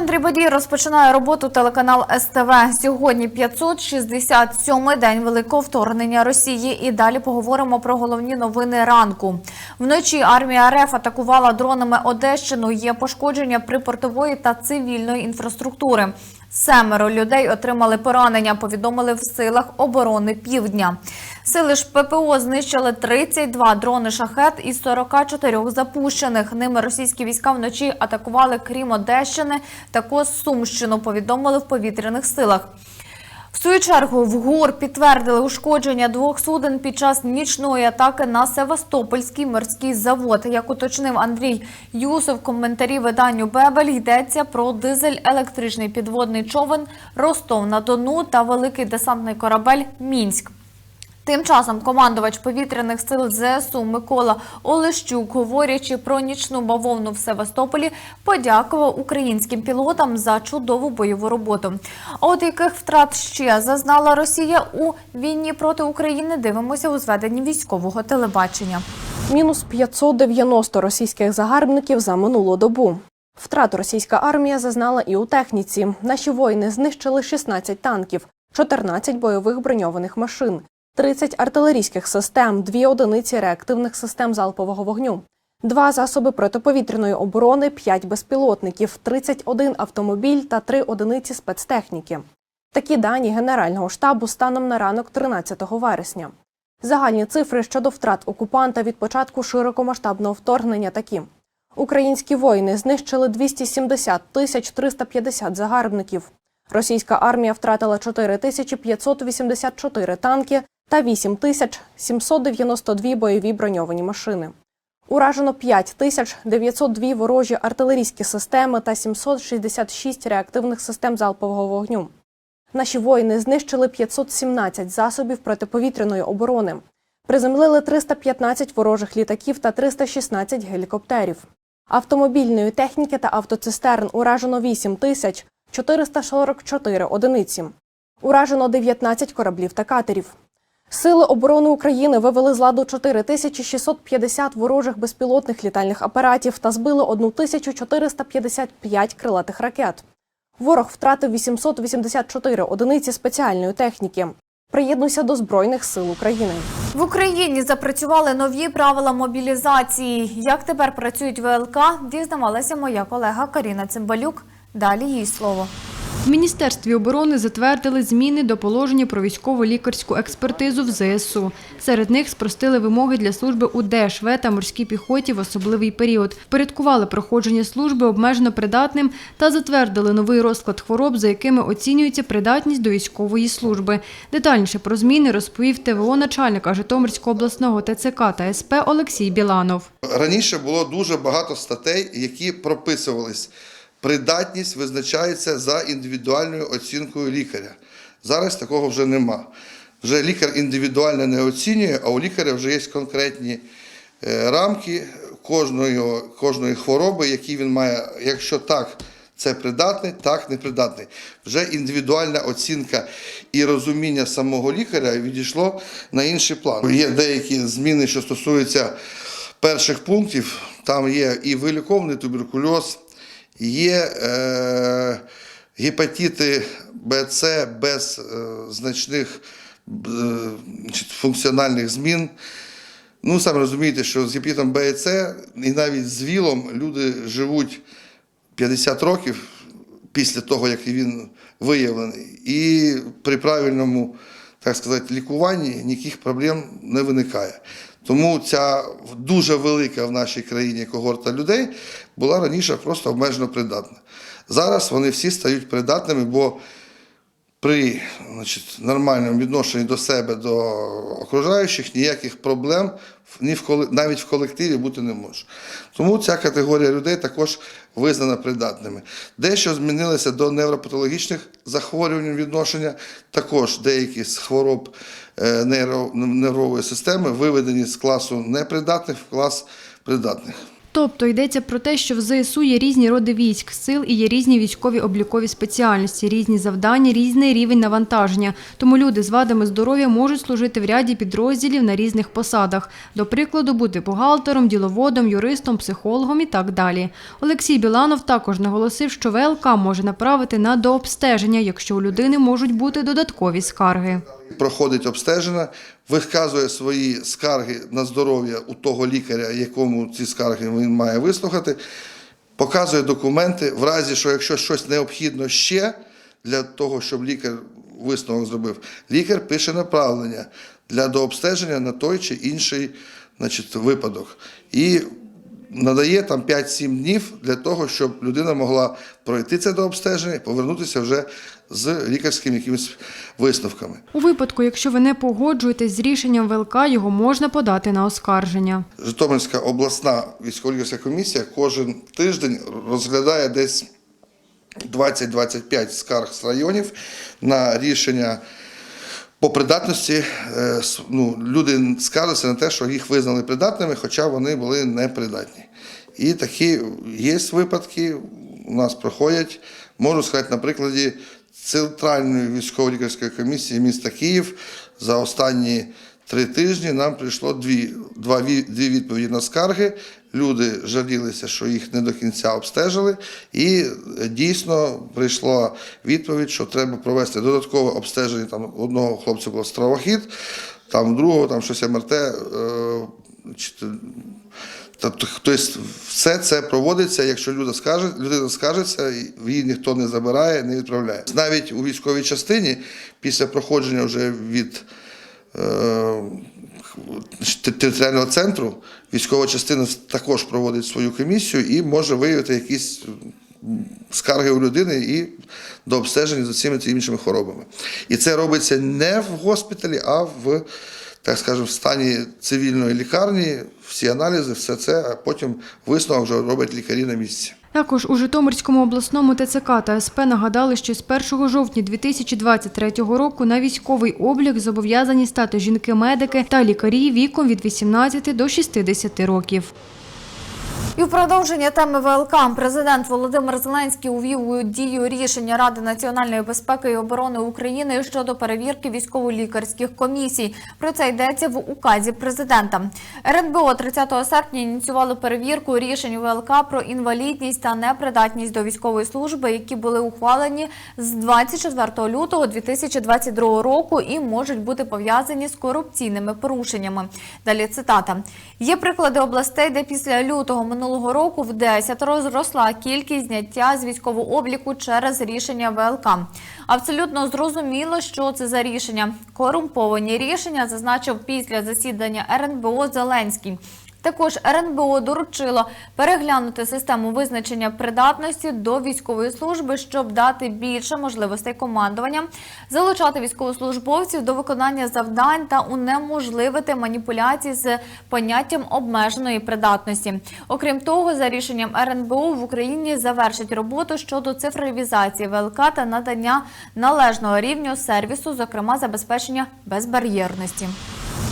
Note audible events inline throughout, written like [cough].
Центрі подій розпочинає роботу телеканал СТВ. Сьогодні 567-й день великого вторгнення Росії. І далі поговоримо про головні новини ранку. Вночі армія РФ атакувала дронами Одещину. Є пошкодження припортової та цивільної інфраструктури. Семеро людей отримали поранення. Повідомили в силах оборони Півдня. Сили ж ППО знищили 32 дрони шахет із 44 запущених. Ними російські війська вночі атакували крім Одещини, також Сумщину. Повідомили в повітряних силах. В свою чергу в ГУР підтвердили ушкодження двох суден під час нічної атаки на Севастопольський морський завод. Як уточнив Андрій Юсов, в коментарі виданню Бебель йдеться про дизель-електричний підводний човен Ростов на Дону та великий десантний корабель Мінськ. Тим часом командувач повітряних сил ЗСУ Микола Олещук, говорячи про нічну бавовну в Севастополі, подякував українським пілотам за чудову бойову роботу. А от яких втрат ще зазнала Росія у війні проти України, дивимося у зведенні військового телебачення. Мінус 590 російських загарбників за минулу добу. Втрат російська армія зазнала і у техніці. Наші воїни знищили 16 танків, 14 бойових броньованих машин, 30 артилерійських систем, 2 одиниці реактивних систем залпового вогню, 2 засоби протиповітряної оборони, 5 безпілотників, 31 автомобіль та 3 одиниці спецтехніки. Такі дані Генерального штабу станом на ранок 13 вересня. Загальні цифри щодо втрат окупанта від початку широкомасштабного вторгнення такі: українські воїни знищили 270 тисяч 350 загарбників. Російська армія втратила 4 тисячі 584 танки та 8 тисяч 792 бойові броньовані машини. Уражено 5 тисяч 902 ворожі артилерійські системи та 766 реактивних систем залпового вогню. Наші воїни знищили 517 засобів протиповітряної оборони, приземлили 315 ворожих літаків та 316 гелікоптерів. Автомобільної техніки та автоцистерн уражено 8 тисяч 444 одиниці. Уражено 19 кораблів та катерів. Сили оборони України вивели з ладу 4650 ворожих безпілотних літальних апаратів та збили 1455 крилатих ракет. Ворог втратив 884 одиниці спеціальної техніки. Приєднуйся до Збройних сил України. В Україні запрацювали нові правила мобілізації. Як тепер працюють ВЛК, дізнавалася моя колега Каріна Цимбалюк. Далі їй слово. В Міністерстві оборони затвердили зміни до положення про військово-лікарську експертизу в ЗСУ. Серед них спростили вимоги для служби у ДШВ та морській піхоті в особливий період, впорядкували проходження служби обмежено придатним та затвердили новий розклад хвороб, за якими оцінюється придатність до військової служби. Детальніше про зміни розповів ТВО начальника Житомирського обласного ТЦК та СП Олексій Біланов. Раніше було дуже багато статей, які прописувались. Придатність визначається за індивідуальною оцінкою лікаря. Зараз такого вже нема. Вже лікар індивідуально не оцінює, а у лікаря вже є конкретні е, рамки кожної, кожної хвороби, які він має, якщо так, це придатний, так непридатний. Вже індивідуальна оцінка і розуміння самого лікаря відійшло на інший план. Є деякі зміни, що стосуються перших пунктів. Там є і вилікований туберкульоз, є е, гепатити Б, С без е, значних е, функціональних змін. Ну, самі розумієте, що з гепатитом Б і С і навіть з ВІЛом люди живуть 50 років після того, як він виявлений. І при правильному, так сказати, лікуванні ніяких проблем не виникає. Тому ця дуже велика в нашій країні когорта людей була раніше просто обмежено придатна. Зараз вони всі стають придатними, бо при значить, нормальному відношенні до себе, до окружаючих, ніяких проблем ні в навіть в колективі бути не може. Тому ця категорія людей також визнана придатними. Дещо змінилося до невропатологічних захворювань відношення. Також деякі з хвороб е, нервової системи виведені з класу непридатних в клас придатних. Тобто йдеться про те, що в ЗСУ є різні роди військ, сил і є різні військові облікові спеціальності, різні завдання, різний рівень навантаження. Тому люди з вадами здоров'я можуть служити в ряді підрозділів на різних посадах. До прикладу, бути бухгалтером, діловодом, юристом, психологом і так далі. Олексій Біланов також наголосив, що ВЛК може направити на дообстеження, якщо у людини можуть бути додаткові скарги. проходить обстеження, виказує свої скарги на здоров'я у того лікаря, якому ці скарги він має вислухати, показує документи, в разі, що якщо щось необхідно ще для того, щоб лікар висновок зробив, лікар пише направлення для дообстеження на той чи інший значить, випадок. І надає там 5-7 днів для того, щоб людина могла пройти це дообстеження і повернутися вже з лікарськими якимись висновками. У випадку, якщо ви не погоджуєтесь з рішенням ВЛК, його можна подати на оскарження. Житомирська обласна військово-лікарська комісія кожен тиждень розглядає десь 20-25 скарг з районів на рішення по придатності. Е, Ну, люди скаржаться на те, що їх визнали придатними, хоча вони були непридатні. І такі є випадки, у нас проходять. Можу сказати на прикладі Центральної військово-лікарської комісії міста Київ за останні три тижні нам прийшло дві, два, дві відповіді на скарги. Люди жалілися, що їх не до кінця обстежили, і е, дійсно прийшла відповідь, що треба провести додаткове обстеження. Там одного хлопця було стравохід, там другого, там щось МРТ. Тобто, все це проводиться, якщо людина скаже, людина скажеться, її ніхто не забирає, не відправляє. Навіть у військовій частині, після проходження вже від е, територіального центру, військова частина також проводить свою комісію і може виявити якісь скарги у людини і до обстеження за цими та іншими хворобами. І це робиться не в госпіталі, а в, так скажемо, в стані цивільної лікарні, всі аналізи, все це, а потім висновок вже роблять лікарі на місці. Також у Житомирському обласному ТЦК та СП нагадали, що з 1 жовтня 2023 року на військовий облік зобов'язані стати жінки-медики та лікарі віком від 18 до 60 років. І в продовження теми ВЛК президент Володимир Зеленський увів у дію рішення Ради національної безпеки і оборони України щодо перевірки військово-лікарських комісій. Про це йдеться в указі президента. РНБО 30 серпня ініціювало перевірку рішень ВЛК про інвалідність та непридатність до військової служби, які були ухвалені з 24 лютого 2022 року і можуть бути пов'язані з корупційними порушеннями. Далі цитата: є приклади областей, де після лютого минулого року в 10 зросла кількість зняття з військового обліку через рішення ВЛК. Абсолютно зрозуміло, що це за рішення. Корумповані рішення зазначив після засідання РНБО Зеленський. Також РНБО доручило переглянути систему визначення придатності до військової служби, щоб дати більше можливостей командування, залучати військовослужбовців до виконання завдань та унеможливити маніпуляції з поняттям обмеженої придатності. Окрім того, за рішенням РНБО в Україні завершить роботу щодо цифровізації ВЛК та надання належного рівню сервісу, зокрема забезпечення безбар'єрності.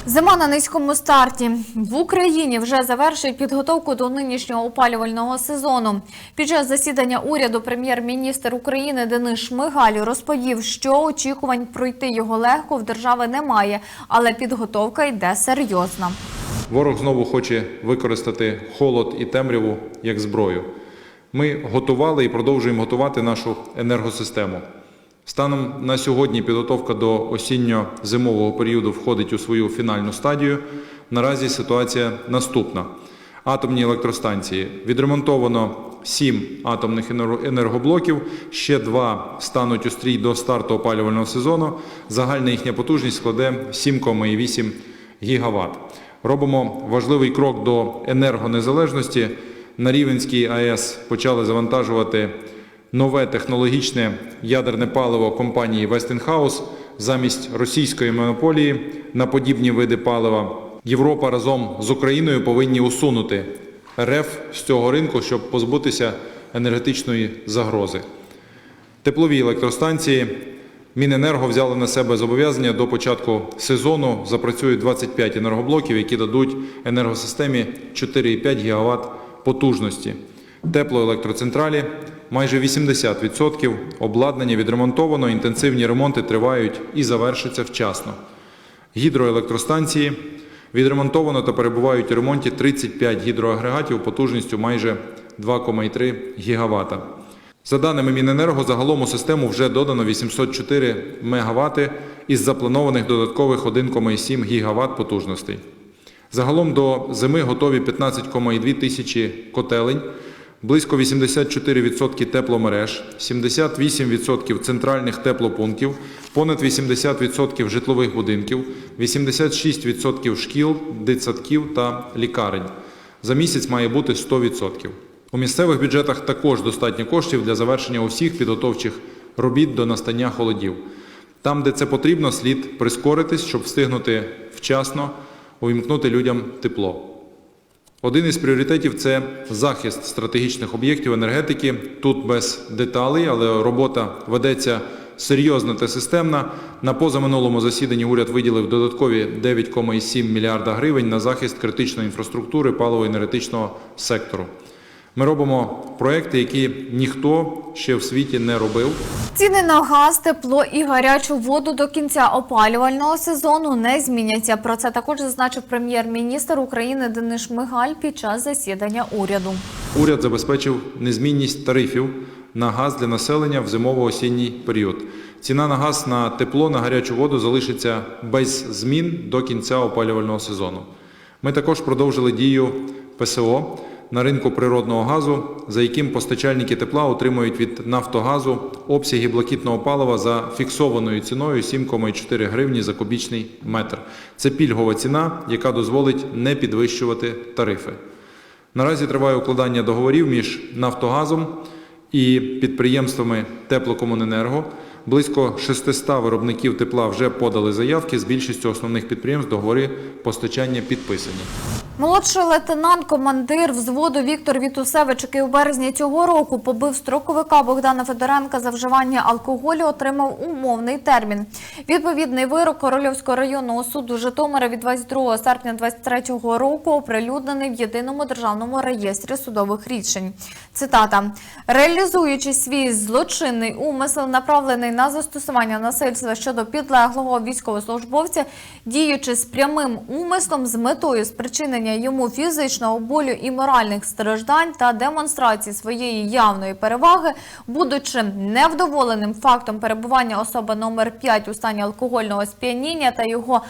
Зима на низькому старті в Україні вже завершують підготовку до нинішнього опалювального сезону. Під час засідання уряду прем'єр-міністр України Денис Шмигаль розповів, що очікувань пройти його легко в держави немає, але підготовка йде серйозна. Ворог знову хоче використати холод і темряву як зброю. Ми готували і продовжуємо готувати нашу енергосистему. Станом на сьогодні підготовка до осінньо-зимового періоду входить у свою фінальну стадію. Наразі ситуація наступна. Атомні електростанції відремонтовано 7 атомних енергоблоків, ще два стануть у стрій до старту опалювального сезону. Загальна їхня потужність складе 7,8 гігаватт. Робимо важливий крок до енергонезалежності. На Рівенській АЕС почали завантажувати нове технологічне ядерне паливо компанії Westinghouse замість російської монополії на подібні види палива. Європа разом з Україною повинні усунути РФ з цього ринку, щоб позбутися енергетичної загрози. Теплові електростанції Міненерго взяли на себе зобов'язання до початку сезону. Запрацюють 25 енергоблоків, які дадуть енергосистемі 4,5 ГВт потужності. Теплоелектроцентралі майже 80% обладнання відремонтовано, інтенсивні ремонти тривають і завершаться вчасно. Гідроелектростанції відремонтовано та перебувають у ремонті 35 гідроагрегатів потужністю майже 2,3 ГВт. За даними Міненерго, загалом у систему вже додано 804 МВт із запланованих додаткових 1,7 ГВт потужностей. Загалом до зими готові 15,2 тисячі котелень, близько 84% тепломереж, 78% центральних теплопунктів, понад 80% житлових будинків, 86% шкіл, дитсадків та лікарень. За місяць має бути 100%. У місцевих бюджетах також достатньо коштів для завершення усіх підготовчих робіт до настання холодів. Там, де це потрібно, слід прискоритись, щоб встигнути вчасно увімкнути людям тепло. Один із пріоритетів це захист стратегічних об'єктів енергетики. Тут без деталей, але робота ведеться серйозна та системна. На позаминулому засіданні уряд виділив додаткові 9,7 мільярда гривень на захист критичної інфраструктури паливо-енергетичного сектору. Ми робимо проекти, які ніхто ще в світі не робив. Ціни на газ, тепло і гарячу воду до кінця опалювального сезону не зміняться. Про це також зазначив прем'єр-міністр України Денис Шмигаль під час засідання уряду. Уряд забезпечив незмінність тарифів на газ для населення в зимово-осінній період. Ціна на газ на тепло, на гарячу воду залишиться без змін до кінця опалювального сезону. Ми також продовжили дію ПСО на ринку природного газу, за яким постачальники тепла отримують від Нафтогазу обсяги блакитного палива за фіксованою ціною 7,4 гривні за кубічний метр. Це пільгова ціна, яка дозволить не підвищувати тарифи. Наразі триває укладання договорів між Нафтогазом і підприємствами Теплокомуненерго. Близько 600 виробників тепла вже подали заявки. З більшістю основних підприємств договори постачання підписані. Молодший лейтенант, командир взводу Віктор Вітусевич, який у березні цього року побив строковика Богдана Федоренка за вживання алкоголю, отримав умовний термін. Відповідний вирок Корольовського районного суду Житомира від 22 серпня 2023 року оприлюднений в єдиному державному реєстрі судових рішень. Цитата: реалізуючи свій злочинний умисел, направлений на застосування насильства щодо підлеглого військовослужбовця, діючи з прямим умислом з метою спричинення йому фізичного болю і моральних страждань та демонстрації своєї явної переваги, будучи невдоволеним фактом перебування особи номер 5 у стані алкогольного сп'яніння та його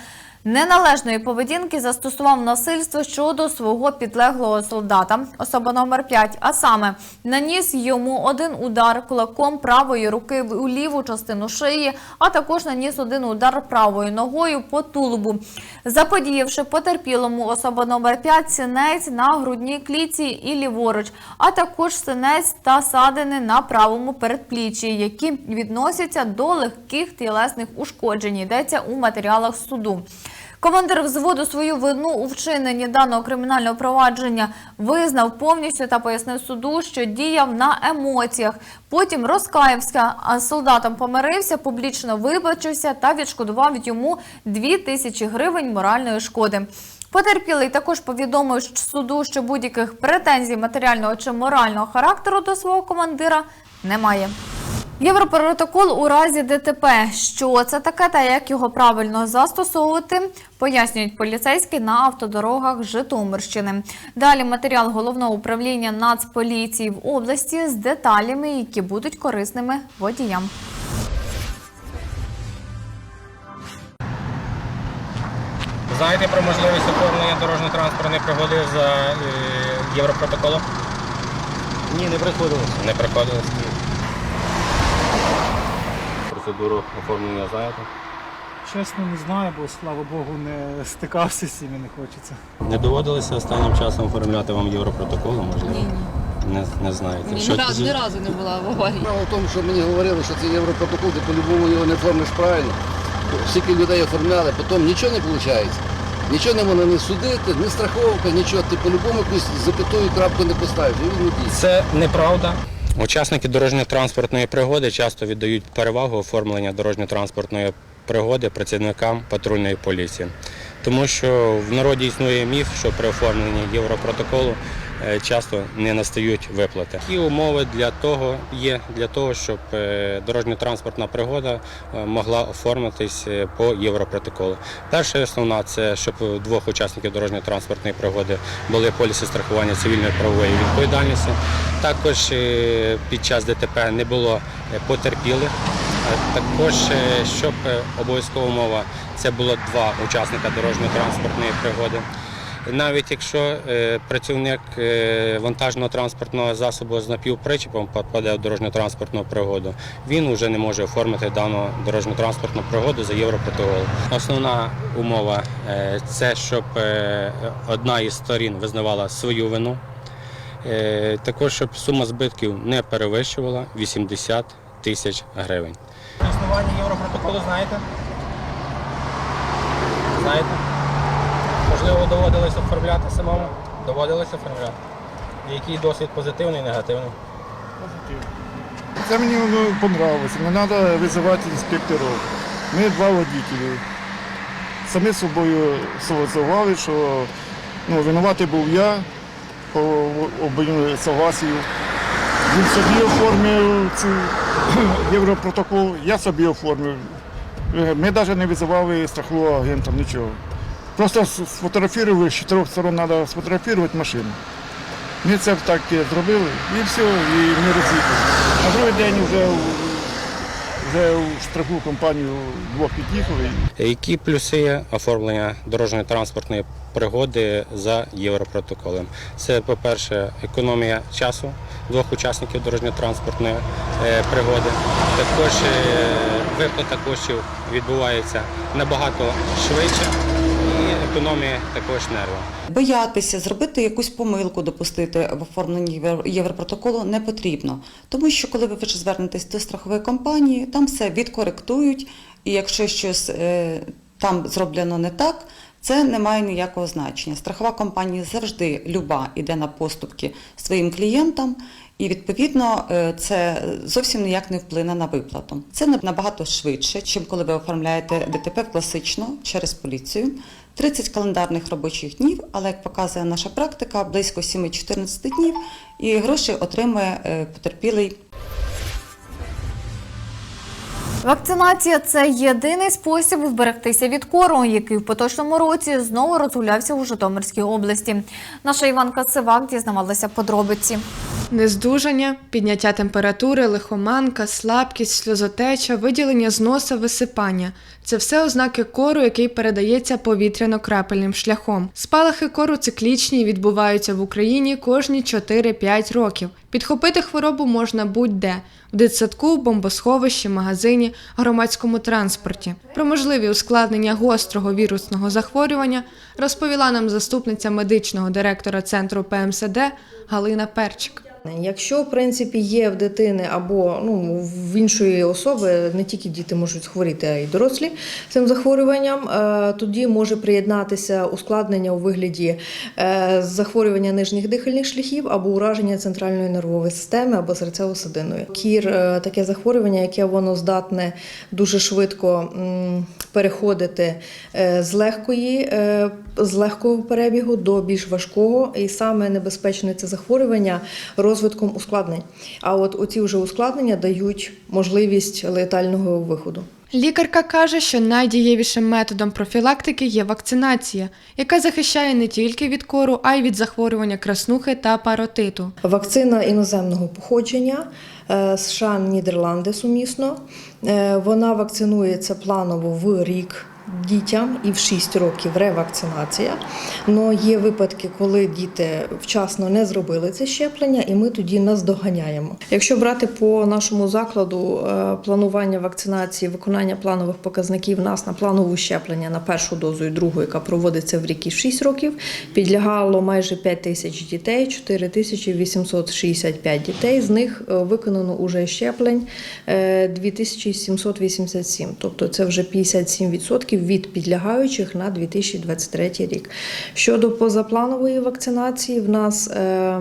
Неналежної поведінки застосував насильство щодо свого підлеглого солдата. Особа номер 5, а саме наніс йому один удар кулаком правої руки у ліву частину шиї, а також наніс один удар правою ногою по тулубу. Заподіявши потерпілому особа номер 5 синець на грудній клітці і ліворуч, а також синець та садини на правому передпліччі, які відносяться до легких тілесних ушкоджень. Йдеться у матеріалах суду. Командир взводу свою вину у вчиненні даного кримінального провадження визнав повністю та пояснив суду, що діяв на емоціях. Потім розкаявся, а з солдатом помирився, публічно вибачився та відшкодував йому 2 тисячі гривень моральної шкоди. Потерпілий також повідомив суду, що будь-яких претензій матеріального чи морального характеру до свого командира немає. Європротокол у разі ДТП. Що це таке та як його правильно застосовувати, пояснюють поліцейські на автодорогах Житомирщини. Далі матеріал головного управління Нацполіції в області з деталями, які будуть корисними водіям. Знаєте про можливість оформлення дорожньо-транспортної пригоди за е, Європротоколом? Ні, не приходилось. Не приходилось. Процедуру оформлення знаєте? Чесно, не знаю, бо слава Богу, не стикався з цим і не хочеться. Не доводилося останнім часом оформляти вам Європротокол, можливо? Ні, ні. Не, не знаєте. Ні, Що ні, це разу, за- ні разу не була в аварії. Справа в тому, що мені говорили, що це європротокол, ти по-любому його не оформиш правильно. Скільки людей оформляли, потім нічого не виходить. Нічого не можна не судити, ні страховка, нічого. Ти по-любому якусь запятую крапку не поставиш. І він не дійсно. Це неправда. Учасники дорожньо-транспортної пригоди часто віддають перевагу оформлення дорожньо-транспортної пригоди працівникам патрульної поліції. Тому що в народі існує міф, що при оформленні Європротоколу часто не настають виплати. І умови для того є для того, щоб е, дорожньо-транспортна пригода е, могла оформитись е, по європротоколу. Перша основна це щоб двох учасників дорожньо-транспортної пригоди були поліси страхування цивільної правової відповідальності. Також е, під час ДТП не було е, потерпілих. Е, Також, е, щоб е, обов'язкова умова, це було два учасника дорожньо-транспортної пригоди. Навіть якщо е, працівник е, вантажного транспортного засобу з напівпричепом попаде в дорожньо-транспортну пригоду, він вже не може оформити дану дорожньо-транспортну пригоду за європротокол. Основна умова е, це щоб одна із сторін визнавала свою вину. Також щоб сума збитків не перевищувала 80 тисяч гривень. Існування Європротоколу знаєте? Знаєте? Можливо, доводилось оформляти самому? Доводилось оформляти. Який досвід позитивний, і негативний? Позитивний. Це мені ну, понравилось. Не треба визивати інспекторів. Ми два водителі. Самі собою согласували, що ну, винуватий був я по обоюдному согласію. Він собі оформив цю [clears throat] європротокол, я собі оформив. Ми навіть не визивали страхового агента, нічого. Просто сфотографували, з чотирьох сторон треба сфотографувати машину. Ми це так зробили і все, і ми роз'їхали. На другий день вже, вже у страхову компанію двох під'їхали. Які плюси оформлення дорожньої транспортної пригоди за європротоколем? Це, по-перше, економія часу двох учасників дорожньо-транспортної е, пригоди. Також е, виплата коштів відбувається набагато швидше і економія також нервів. Боятися зробити якусь помилку, допустити в оформленні Євро- Європротоколу не потрібно. Тому що коли ви вже звернетесь до страхової компанії, там все відкоректують, і якщо щось е, там зроблено не так, це не має ніякого значення. Страхова компанія завжди люба йде на поступки своїм клієнтам. І відповідно е, це зовсім ніяк не вплине на виплату. Це набагато швидше, чим коли ви оформляєте ДТП класично через поліцію. 30 календарних робочих днів, але як показує наша практика, близько 7-14 днів, і гроші отримує е, потерпілий Вакцинація це єдиний спосіб вберегтися від кору, який в поточному році знову розгулявся у Житомирській області. Наша Іванка Сивак дізнавалася подробиці. Нездужання, підняття температури, лихоманка, слабкість, сльозотеча, виділення з носа, висипання це все ознаки кору, який передається повітряно-крапельним шляхом. Спалахи кору циклічні і відбуваються в Україні кожні 4-5 років. Підхопити хворобу можна будь-де в дитсадку, бомбосховищі, магазині, громадському транспорті. Про можливі ускладнення гострого вірусного захворювання розповіла нам заступниця медичного директора центру ПМСД Галина Перчик. Якщо в принципі є в дитини або ну, в іншої особи, не тільки діти можуть захворіти, а й дорослі цим захворюванням, е, тоді може приєднатися ускладнення у вигляді е, захворювання нижніх дихальних шляхів або ураження центральної нервової системи або серцево-судинної. Кір е, таке захворювання, яке воно здатне дуже швидко переходити з легкої, з легкого перебігу до більш важкого, і саме небезпечне це захворювання розвитком ускладнень. А от оці вже ускладнення дають можливість летального виходу. Лікарка каже, що найдієвішим методом профілактики є вакцинація, яка захищає не тільки від кору, а й від захворювання краснухи та паротиту. Вакцина іноземного походження е, США Нідерланди сумісно. Е, Вона вакцинується планово в рік. Дітям і в 6 років ревакцинація. Но є випадки, коли діти вчасно не зробили це щеплення, і ми тоді наздоганяємо. Якщо брати по нашому закладу е, планування вакцинації, виконання планових показників нас на планову щеплення на першу дозу і другу, яка проводиться в рік і 6 роких, підлягало майже 5 тисяч дітей, 4 тисячі 865 дітей. З них е, виконано уже щеплень е, 2787, тобто це вже 57% від підлягаючих на 2023 рік. Щодо позапланової вакцинації, в нас е,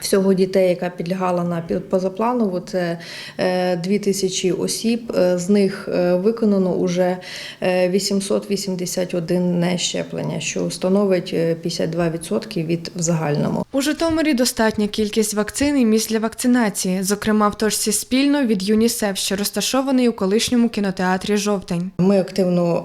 Всього дітей, яка підлягала на позапланову, це е, 2 тисячі осіб. Е, З них е, виконано уже е, 881 нещеплення, що становить е, 52% від загальному. У Житомирі достатня кількість вакцин і місць для вакцинації, зокрема в точці спільно від ЮНІСЕФ, що розташований у колишньому кінотеатрі Жовтень. Ми активно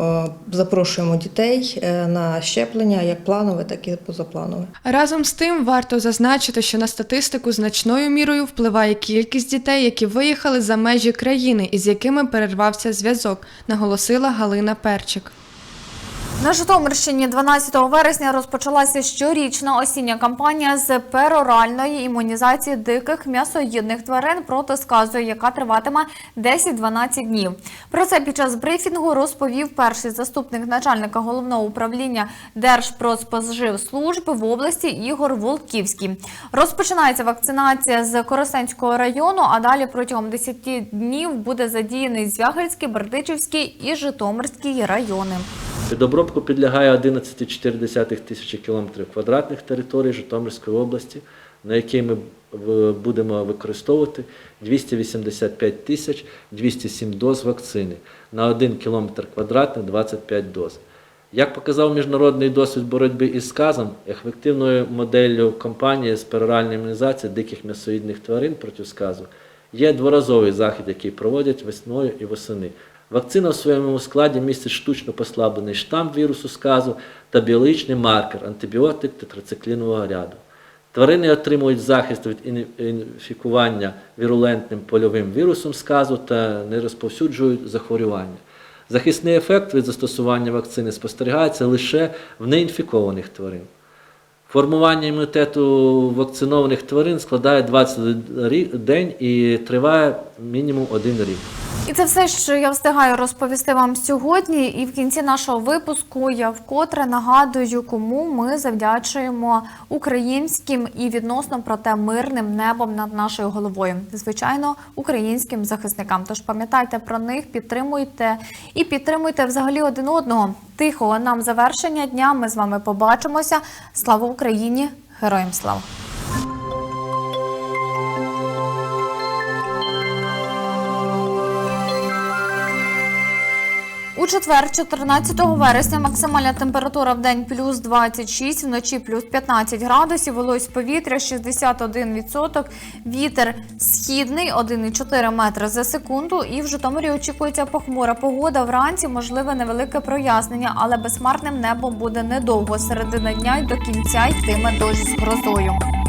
е, запрошуємо дітей е, на щеплення, як планове, так і позапланове. Разом з тим варто зазначити, що на статистику значною мірою впливає кількість дітей, які виїхали за межі країни із якими перервався зв'язок, наголосила Галина Перчик. На Житомирщині 12 вересня розпочалася щорічна осіння кампанія з пероральної імунізації диких м'ясоїдних тварин проти сказу, яка триватиме 10-12 днів. Про це під час брифінгу розповів перший заступник начальника головного управління Держпродспоживслужби в області Ігор Волківський. Розпочинається вакцинація з Коростенського району, а далі протягом 10 днів буде задіяний Звягельський, Бердичівський і Житомирський райони. Під обробку підлягає 11,4 тисячі кілометрів квадратних територій Житомирської області, на якій ми будемо використовувати 285 тисяч 207 доз вакцини на 1 кілометр квадратний 25 доз. Як показав міжнародний досвід боротьби із сказом, ефективною моделлю кампанії з пероральної імунізації диких м'ясоїдних тварин проти сказу є дворазовий захід, який проводять весною і восени. Вакцина в своєму складі містить штучно послаблений штам вірусу сказу та біологічний маркер антибіотик тетрациклінового ряду. Тварини отримують захист від інфікування вірулентним польовим вірусом сказу та не розповсюджують захворювання. Захисний ефект від застосування вакцини спостерігається лише в неінфікованих тварин. Формування імунітету вакцинованих тварин складає 21 рі- день і триває мінімум один рік. І це все, що я встигаю розповісти вам сьогодні. І в кінці нашого випуску я вкотре нагадую, кому ми завдячуємо українським і відносно проте мирним небом над нашою головою. Звичайно, українським захисникам. Тож пам'ятайте про них, підтримуйте і підтримуйте взагалі один одного. Тихого нам завершення дня. Ми з вами побачимося. Слава Україні! Героям слава! У четвер, 14 вересня, максимальна температура в день плюс 26, вночі плюс 15 градусів, вологість повітря 61%, вітер східний 1,4 метри за секунду. І в Житомирі очікується похмура погода. Вранці можливе невелике прояснення, але безхмарним небом буде недовго. Середина дня й до кінця йтиме дощ з грозою.